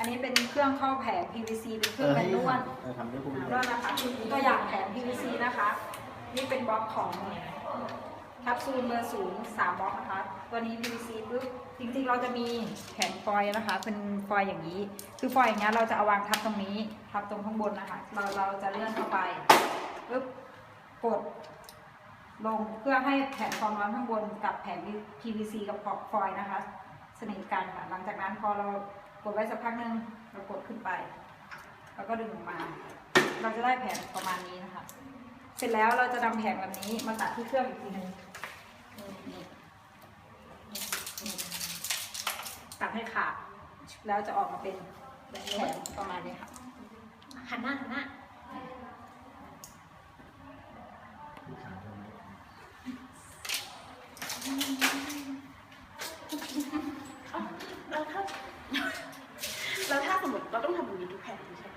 อันนี้เป็นเครื่องเข้าแผง PVC เป็นเครื่องแมนนวลเออทำด้วยพวกนี้ด้วยนะคะตัวอย่างแผง PVC นะคะ นี่เป็นบล็อกของแคปซูลเบอร์ศูนย์สามบล็อกนะคะ ตัวนี้ PVC ปุ๊บจริงๆ เราจะมีแผ่นฟอยล์นะคะ เป็นฟอยล์อย่างนี้ คือฟอยล์อย่างเงี้ยเราจะเอาวางทับตรงนี้ ทับตรงข้างบนนะคะ เราเราจะเลื่อนเข้าไปปุ๊บกดลงเพื่อให้แผ่นความร้อนข้างบนกับแผ่น PVC กับฟอยล์นะคะ สนิทกันค่ะหลังจากนั้นพอเรา กดไว้สักพักหนึ่งเรากดขึ้นไป แล้วก็ดึงออกมา เราจะได้แผงประมาณนี้นะคะ เสร็จแล้วเราจะนำแผงแบบนี้มาตัดที่เครื่องอีกทีหนึ่งตัดให้ขาดแล้วจะออกมาเป็นแผงประมาณนี้ค่ะหันหน้าหันหน้าแล้ สมมติเราต้องทำแบบนี้ทุกแผ่นใช่ไหม